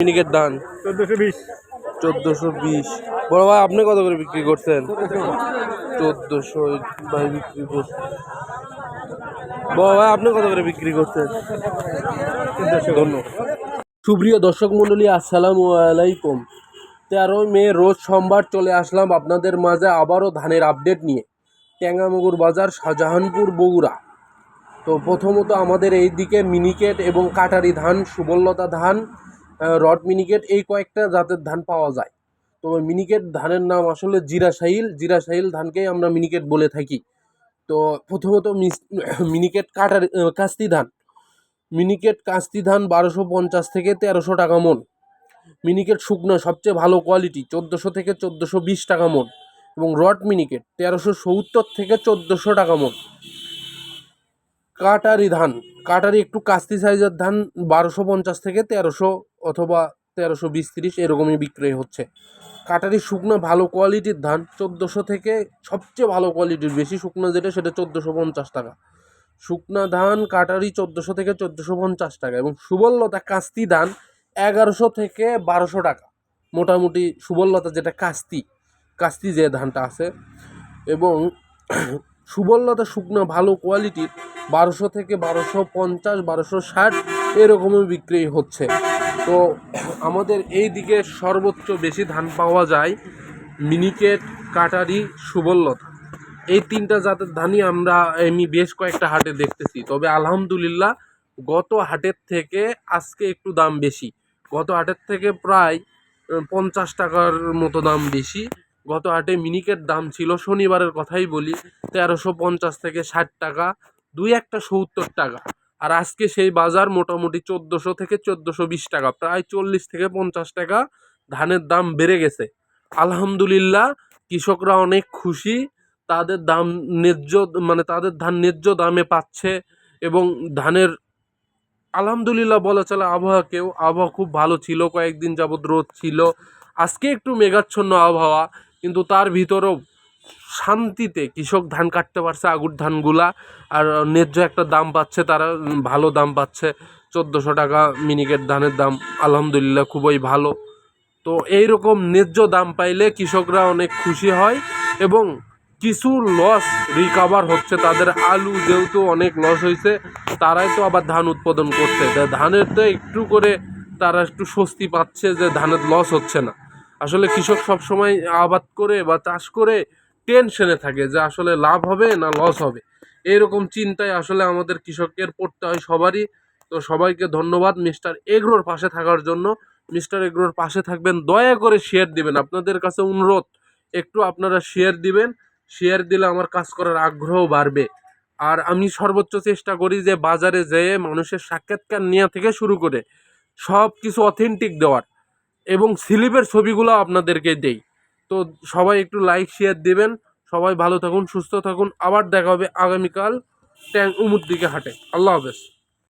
মিনিকের ধান চোদ্দোশো বিশ। চোদ্দোশো বিশ। বড় ভাই আপনি কত করে বিক্রি করছেন? চোদ্দোশো ভাই বিক্রি করছেন বড় ভাই আপনি কত করে বিক্রি করছেন? ধন্যবাদ। সুপ্রিয় দর্শক মণ্ডলী আসসালামু আলাইকুম। তেরোই মে রোজ সোমবার চলে আসলাম আপনাদের মাঝে আবারও ধানের আপডেট নিয়ে। ট্যাঙ্গামগুর বাজার শাহজাহানপুর বগুড়া। তো প্রথমত আমাদের এই দিকে মিনিকেট এবং কাটারি ধান সুবলতা ধান রড মিনিকেট এই কয়েকটা জাতের ধান পাওয়া যায়। তো মিনিকেট ধানের নাম আসলে জিরাশাইল জিরাশাইল ধানকেই আমরা মিনিকেট বলে থাকি। তো প্রথমত মিনিকেট কাটারি কাস্তি ধান। মিনিকেট কাস্তি ধান বারোশো পঞ্চাশ থেকে তেরোশো টাকা মন। মিনিকেট শুকনো সবচেয়ে ভালো কোয়ালিটি চোদ্দোশো থেকে চোদ্দোশো বিশ টাকা মন। এবং রড মিনিকেট তেরোশো সত্তর থেকে চোদ্দোশো টাকা মন। কাটারি ধান, কাটারি একটু কাস্তি সাইজের ধান বারোশো পঞ্চাশ থেকে তেরোশো অথবা তেরোশো বিশ তিরিশ এরকমই বিক্রয় হচ্ছে। কাটারি শুকনো ভালো কোয়ালিটির ধান, চোদ্দোশো থেকে সবচেয়ে ভালো কোয়ালিটির বেশি শুকনো যেটা, সেটা চোদ্দোশো পঞ্চাশ টাকা। শুকনা ধান, কাটারি চোদ্দোশো থেকে চোদ্দোশো পঞ্চাশ টাকা এবং সুবললতা কাস্তি ধান এগারোশো থেকে বারোশো টাকা। মোটামুটি সুবললতা যেটা কাস্তি কাস্তি যে ধানটা আছে। এবং সুবললতা শুকনো ভালো কোয়ালিটির বারোশো থেকে বারোশো পঞ্চাশ, বারোশো ষাট এরকমই বিক্রি হচ্ছে। তো আমাদের এই দিকে সর্বোচ্চ বেশি ধান পাওয়া যায় মিনিকেট, কাটারি, সুবললতা। এই তিনটা জাতের ধানই আমরা এমনি বেশ কয়েকটা হাটে দেখতেছি। তবে আলহামদুলিল্লাহ গত হাটের থেকে আজকে একটু দাম বেশি। গত হাটের থেকে প্রায় পঞ্চাশ টাকার মতো দাম বেশি। গত হাটে মিনিকের দাম ছিল, শনিবারের কথাই বলি, তেরোশো পঞ্চাশ থেকে ষাট টাকা, দুই একটা সত্তর টাকা। আর আজকে সেই বাজার মোটামুটি চোদ্দোশো থেকে চোদ্দোশো বিশ টাকা, প্রায় চল্লিশ থেকে পঞ্চাশ টাকা ধানের দাম বেড়ে গেছে। আলহামদুলিল্লাহ, কৃষকরা অনেক খুশি, তাদের দাম ন্যায্য মানে তাদের ধান ন্যায্য দামে পাচ্ছে এবং ধানের, আলহামদুলিল্লাহ বলা চলে আবহাওয়াকেও আবহাওয়া খুব ভালো ছিল, কয়েকদিন যাবৎ রোদ ছিল। আজকে একটু মেঘাচ্ছন্ন আবহাওয়া, কিন্তু তার ভিতরেও শান্তিতে কৃষক ধান কাটতে পারছে, আগুর ধানগুলা, আর ন্যায্য একটা দাম পাচ্ছে, তারা ভালো দাম পাচ্ছে। চোদ্দোশো টাকা মিনিকেট ধানের দাম, আলহামদুলিল্লাহ খুবই ভালো। তো এই রকম ন্যায্য দাম পাইলে কৃষকরা অনেক খুশি হয় এবং কিছু লস রিকাভার হচ্ছে। তাদের আলু যেহেতু অনেক লস হয়েছে, তারাই তো আবার ধান উৎপাদন করছে। ধানের তো একটু করে তারা একটু স্বস্তি পাচ্ছে যে ধানের লস হচ্ছে না। আসলে কৃষক সবসময় আবাদ করে বা চাষ করে টেনশনে থাকে যে আসলে লাভ হবে না লস হবে। এরকম চিন্তায় আসলে আমাদের কৃষকের পড়তে হয় সবারই। তো সবাইকে ধন্যবাদ মিস্টার এগ্রোর পাশে থাকার জন্য। মিস্টার এগ্রোর পাশে থাকবেন, দয়া করে শেয়ার দিবেন। আপনাদের কাছে অনুরোধ, একটু আপনারা শেয়ার দিবেন। শেয়ার দিলে আমার কাজ করার আগ্রহ বাড়বে। আর আমি সর্বোচ্চ চেষ্টা করি যে বাজারে যেয়ে মানুষের সাক্ষাৎকার নেওয়া থেকে শুরু করে সব কিছু অথেন্টিক দেওয়ার এবং স্লিপের ছবিগুলো আপনাদেরকে দেই। তো সবাই একটু লাইক শেয়ার দেবেন। সবাই ভালো থাকুন, সুস্থ থাকুন। আবার দেখা হবে আগামীকাল ট্যাং উমুর দিকে হাঁটে। আল্লাহ হাফেজ।